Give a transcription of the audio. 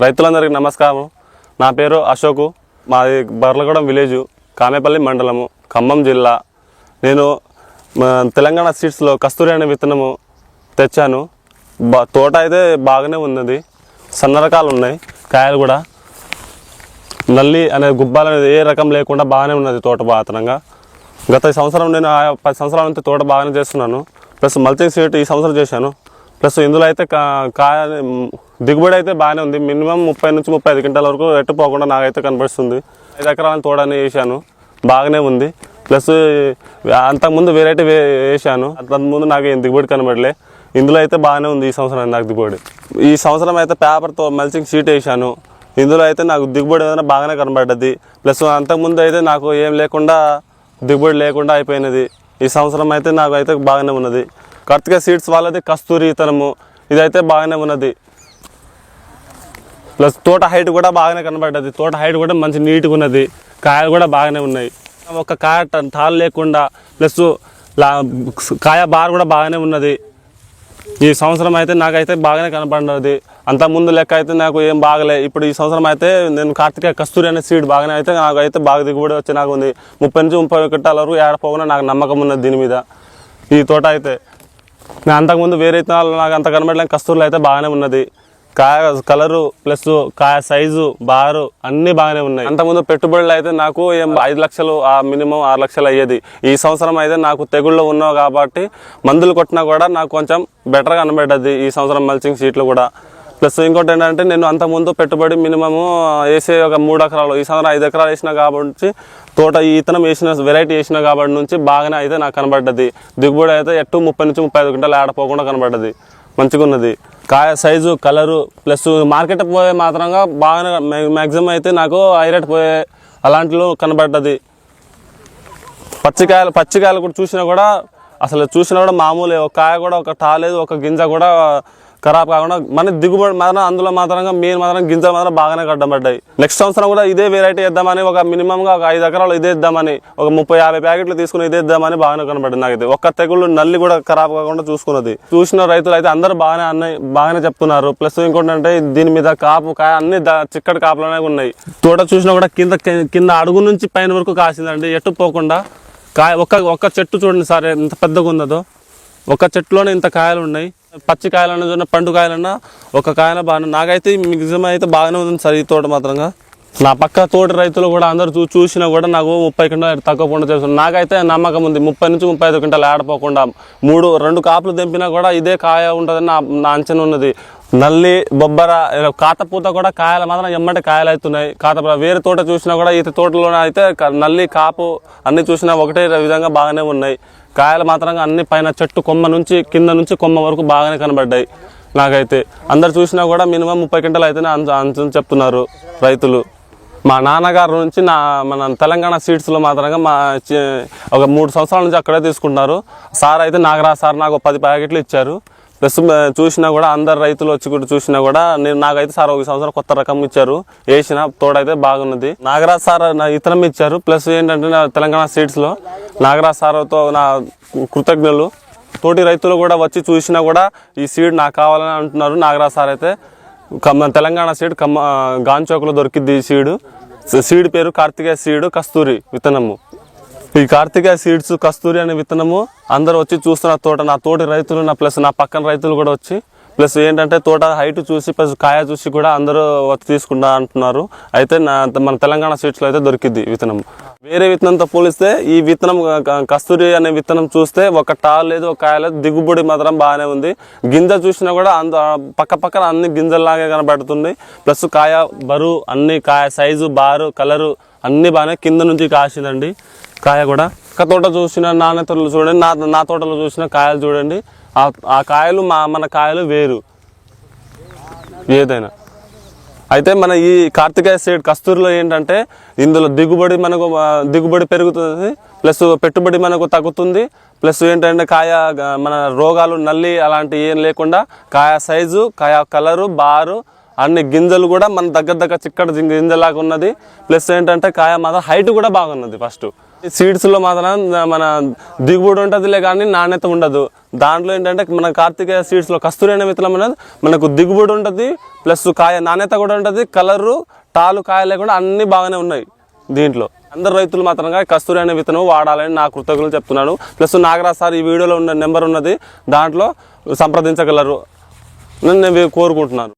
రైతులందరికీ నమస్కారం. నా పేరు అశోకు. మాది బర్లగూడెం విలేజు కామేపల్లి మండలము ఖమ్మం జిల్లా. నేను తెలంగాణ సీడ్స్లో కస్తూరి అనే విత్తనము తెచ్చాను. బా తోట అయితే బాగానే ఉన్నది. సన్న రకాలు ఉన్నాయి కాయలు కూడా. నల్లి అనే గుబ్బాలు అనేది ఏ రకం లేకుండా బాగానే ఉన్నది తోట బాతనంగా గత సంవత్సరం నేను ఆ పది సంవత్సరాల నుంచి తోట బాగానే చేస్తున్నాను. ప్లస్ మల్చింగ్ సీట్ ఈ సంవత్సరం చేశాను. ప్లస్ ఇందులో అయితే కా- కాయ దిగుబడి అయితే బాగానే ఉంది. మినిమం ముప్పై నుంచి ముప్పై ఐదు క్వింటాల వరకు ఎట్టు పోకుండా నాకైతే కనిపిస్తుంది. ఐదు ఎకరాలను తోడని వేసాను బాగానే ఉంది. ప్లస్ అంతకుముందు వెరైటీ వే వేసాను అంతకుముందు నాకు ఏం దిగుబడి కనబడలే. ఇందులో అయితే బాగానే ఉంది ఈ సంవత్సరం నాకు దిగుబడి. ఈ సంవత్సరం అయితే పేపర్తో మల్చింగ్ షీట్ వేసాను ఇందులో అయితే నాకు దిగుబడి ఏదైనా బాగానే కనబడ్డది. ప్లస్ అంతకుముందు అయితే నాకు ఏం లేకుండా దిగుబడి లేకుండా అయిపోయినది. ఈ సంవత్సరం అయితే నాకు అయితే బాగానే ఉన్నది. కరెక్ట్గా సీడ్స్ వాళ్ళది కస్తూరి ఇతనము. ఇదైతే బాగానే ఉన్నది. ప్లస్ తోట హైట్ కూడా బాగానే కనబడ్డది. తోట హైట్ కూడా మంచి నీట్గా ఉన్నది. కాయలు కూడా బాగానే ఉన్నాయి. ఒక కాయ తాళ్ళు లేకుండా ప్లస్ లా కాయ బార్ కూడా బాగానే ఉన్నది. ఈ సంవత్సరం అయితే నాకైతే బాగానే కనపడినది. అంత ముందు లెక్క అయితే నాకు ఏం బాగలే. ఇప్పుడు ఈ సంవత్సరం అయితే నేను కార్తిక కస్తూరి అనే సీడ్ బాగానే అయితే నాకు అయితే బాగా దిగుబడి వచ్చి నాకు ఉంది. ముప్పై నుంచి ముప్పై క్వింటాల వరకు ఏడపోకుండా నాకు నమ్మకం ఉన్నది దీని మీద. ఈ తోట అయితే. నేను అంతకుముందు వేరే ఇతనాలు నాకు అంత కనబడలేని కస్తూరులో అయితే బాగానే ఉన్నది. కాయ కలరు ప్లస్ కాయ సైజు బారు అన్నీ బాగానే ఉన్నాయి. అంతకుముందు పెట్టుబడులు అయితే నాకు ఏం ఐదు లక్షలు ఆ మినిమం ఆరు లక్షలు అయ్యేది. ఈ సంవత్సరం అయితే నాకు తెగుళ్ళు ఉన్నావు కాబట్టి మందులు కొట్టినా కూడా నాకు కొంచెం బెటర్గా కనబడ్డది ఈ సంవత్సరం మల్చింగ్ షీట్లు కూడా. ప్లస్ ఇంకోటి ఏంటంటే నేను అంతకుముందు పెట్టుబడి మినిమము వేసే ఒక మూడు ఎకరాలు ఈ సంవత్సరం ఐదు ఎకరాలు వేసిన కాబట్టి తోట ఈ ఇతనం వేసిన వెరైటీ వేసిన కాబట్టి నుంచి బాగానే అయితే నాకు కనబడ్డది. దిగుబడి అయితే ఎట్టు ముప్పై నుంచి ముప్పై ఐదు గంటలు ఆడపోకుండా కనబడ్డది. మంచిగా ఉన్నది కాయ సైజు కలరు ప్లస్ మార్కెట్ పోయే మాత్రంగా బాగా మ్యాక్సిమం అయితే నాకు ఐరెట్ పోయే అలాంటిలో కనబడ్డది. పచ్చికాయలు పచ్చికాయలు కూడా చూసినా కూడా అసలు చూసినా కూడా మామూలే. ఒక కాయ కూడా ఒక టాలేదు ఒక గింజ కూడా ఖరాబ్ కాకుండా మన దిగుబడి మాత్రం అందులో మాత్రంగా మెయిన్ మాత్రం గింజలు మాత్రం బాగానే కట్టబడ్డాయి నెక్స్ట్ సంవత్సరం కూడా ఇదే వెరైటీ వేద్దామని ఒక మినిమంగా ఒక ఐదు ఎకరాలు ఇదే ఇద్దామని ఒక ముప్పై యాభై ప్యాకెట్లు తీసుకుని ఇదే ఇద్దామని బాగానే కనబడింది నాకైతే. ఒక్క తెగుళ్ళు నల్లి కూడా ఖరాబ్ కాకుండా చూసుకున్నది. చూసిన రైతులు అయితే అందరూ బాగానే అన్నాయి బాగానే చెప్తున్నారు. ప్లస్ ఇంకోటి అంటే దీని మీద కాపు కాయ అన్ని దా- చిక్కటి కాపులనే ఉన్నాయి. తోట చూసినా కూడా కింద కింద అడుగు నుంచి పైన వరకు కాసిందండి. ఎటు పోకుండా కాయ ఒక్క ఒక్క చెట్టు చూడండి సార్ ఎంత పెద్దగా ఉన్నదో ఒక చెట్టులోనే ఇంత కాయలు ఉన్నాయి. పచ్చికాయలన్నా చూడండి పండు కాయలన్నా ఒక కాయన బాగానే నాకైతే మిగిజం అయితే బాగానే ఉంది సార్ ఈ తోట మాత్రంగా. నా పక్క తోటి రైతులు కూడా అందరూ చూ చూసినా కూడా నాకు ముప్పై క్వింటాలు తక్కువ పండు చేస్తుంది నాకైతే నమ్మకం ఉంది. ముప్పై నుంచి ముప్పై ఐదు క్వింటాలు ఆడపోకుండా మూడు రెండు కాపులు దింపినా కూడా ఇదే కాయ ఉంటుందని నా నా అంచనా ఉన్నది. నల్లి బొబ్బర కాతపూత కూడా కాయలు మాత్రం ఎమ్మటి కాయలు అవుతున్నాయి కాతపూత వేరే తోట చూసినా కూడా ఈ తోటలో అయితే నల్లి కాపు అన్ని చూసినా ఒకటే విధంగా బాగానే ఉన్నాయి. కాయలు మాత్రం అన్ని పైన చెట్టు కొమ్మ నుంచి కింద నుంచి కొమ్మ వరకు బాగానే కనబడ్డాయి నాకైతే. అందరు చూసినా కూడా మినిమం ముప్పై క్వింటలు అయితేనే అంచ అంచు చెప్తున్నారు రైతులు. మా నాన్నగారు నుంచి నా మన తెలంగాణ సీడ్స్లో మాత్రంగా మా ఒక మూడు సంవత్సరాల నుంచి అక్కడే తీసుకుంటున్నారు. సార్ అయితే నాగరాజ్ సార్ నాకు ఒక పది ప్యాకెట్లు ఇచ్చారు. ప్లస్ చూసినా కూడా అందరు రైతులు వచ్చి కూడా చూసినా కూడా నేను నాకైతే సార్ ఒక సంవత్సరం కొత్త రకం ఇచ్చారు. వేసిన తోడైతే బాగున్నది. నాగరాజ్ సార్ నా ఇతరం ఇచ్చారు. ప్లస్ ఏంటంటే నా తెలంగాణ సీడ్స్లో నాగరాజ్ సార్తో నా కృతజ్ఞులు. తోటి రైతులు కూడా వచ్చి చూసినా కూడా ఈ సీడ్ నాకు కావాలని అంటున్నారు. నాగరాజ్ సార్ అయితే కమ్మ తెలంగాణ సీడ్ కమ్మ గాంచోకులో దొరికిద్ది ఈ సీడు సీడ్ పేరు కార్తికేయ సీడు కస్తూరి విత్తనము. ఈ కార్తికేయ సీడ్స్ కస్తూరి అనే విత్తనము అందరూ వచ్చి చూస్తున్న తోట నా తోటి రైతులు నా ప్లస్ నా పక్కన రైతులు కూడా వచ్చి ప్లస్ ఏంటంటే తోట హైట్ చూసి ప్లస్ కాయ చూసి కూడా అందరూ వచ్చి తీసుకుంటా అంటున్నారు. అయితే నా మన తెలంగాణ సీట్స్లో అయితే దొరికిద్ది విత్తనం. వేరే విత్తనంతో పోలిస్తే ఈ విత్తనం కస్తూరి అనే విత్తనం చూస్తే ఒక టాల్ లేదు ఒక కాయ లేదు దిగుబడి మాత్రం బాగానే ఉంది. గింజ చూసినా కూడా అంత పక్క పక్కన అన్ని గింజల్లాగే కనబడుతుంది. ప్లస్ కాయ బరువు అన్ని కాయ సైజు బారు కలరు అన్నీ బాగానే కింద నుంచి కాసిందండి. కాయ కూడా. ఒక తోట చూసిన నాణ్యతలు చూడండి నా నా తోటలో చూసిన కాయలు చూడండి. ఆ ఆ కాయలు మా మన కాయలు వేరు. ఏదైనా. అయితే మన ఈ కార్తికేయ సీడ్ కస్తూరిలో ఏంటంటే ఇందులో దిగుబడి మనకు దిగుబడి పెరుగుతుంది ప్లస్ పెట్టుబడి మనకు తగ్గుతుంది ప్లస్ ఏంటంటే కాయ మన రోగాలు నల్లి అలాంటి ఏం లేకుండా కాయ సైజు కాయ కలరు బారు అన్ని గింజలు కూడా మన దగ్గర దగ్గర చిక్కటి గింజలాగా ఉన్నది. ప్లస్ ఏంటంటే కాయ మాత్రం హైట్ కూడా బాగున్నది ఫస్ట్. సీడ్స్లో మాత్రం మన దిగుబడి ఉంటుందిలే కానీ నాణ్యత ఉండదు. దాంట్లో ఏంటంటే మన కార్తీక సీడ్స్లో కస్తూరి అనే విత్తనం అనేది మనకు దిగుబడి ఉంటుంది ప్లస్ కాయ నాణ్యత కూడా ఉంటుంది కలరు టాలు కాయ లేకుండా అన్నీ బాగానే ఉన్నాయి దీంట్లో. అందరు రైతులు మాత్రంగా కస్తూరి అనే విత్తనం వాడాలని నా కృతజ్ఞతలు చెప్తున్నాను. ప్లస్ నాగరాజ్ సార్ ఈ వీడియోలో ఉన్న నెంబర్ ఉన్నది దాంట్లో సంప్రదించగలరు నేను కోరుకుంటున్నాను.